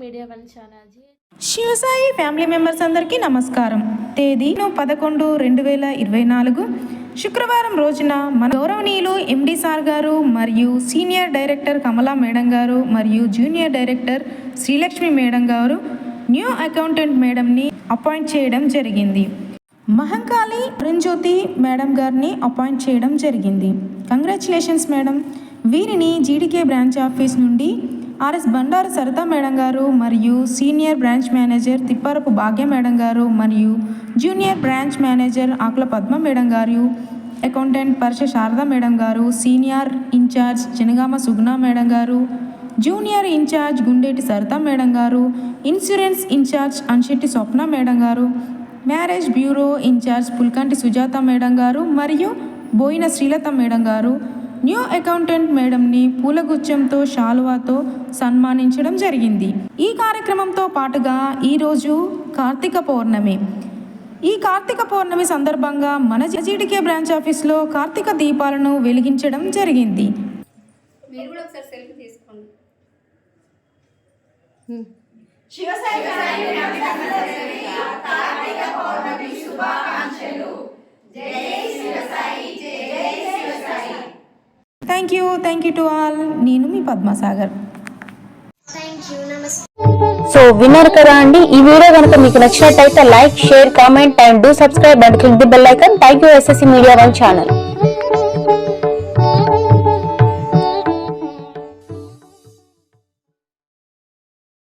Media one channel Shivasai family members అందరికీ నమస్కారం. తేదీ పదకొండు రెండు వేల ఇరవై నాలుగు. శుక్రవారం రోజున మన గౌరవనీయులు ఎండి సార్ గారు మరియు సీనియర్ డైరెక్టర్ కమలా మేడం గారు మరియు జూనియర్ డైరెక్టర్ శ్రీలక్ష్మి మేడం గారు న్యూ అకౌంటెంట్ మేడంని అపాయింట్ చేయడం జరిగింది. మహంకాళి అరుణ్జ్యోతి మేడం గారిని అపాయింట్ చేయడం జరిగింది. Congratulations madam. వీరిని జీడీకే బ్రాంచ్ ఆఫీస్ నుండి ఆర్ఎస్ బండారు సరిత మేడం గారు మరియు senior branch manager Tipparapu Bhagya madam గారు మరియు junior branch manager Akula Padma madam గారు అకౌంటెంట్ పరశ శారద మేడం గారు senior incharge Janagama Suguna madam గారు junior incharge Gundeti Saritha madam గారు insurance incharge Anshetti Swapna madam గారు marriage bureau incharge Pulkanti Sujatha madam గారు మరియు Boina Srilatha madam గారు. న్యూ అకౌంటెంట్ మేడంని పూలగుచ్చంతో శాలువాతో సన్మానించడం జరిగింది. ఈ కార్యక్రమంతో పాటుగా ఈరోజు కార్తీక పౌర్ణమి. ఈ కార్తీక పౌర్ణమి సందర్భంగా మన జీడికే బ్రాంచ్ ఆఫీస్లో కార్తీక దీపాలను వెలిగించడం జరిగింది. మీరు కూడా ఒకసారి సెల్ఫీ తీసుకోండి. Thank you thank you to all నేను మీ పద్మసాగర్. సో విన్నారు కదా అండి ఈ వీడియో కనుక మీకు నచ్చినట్టయితే like share comment and do subscribe and click the bell icon thank you SSC media one channel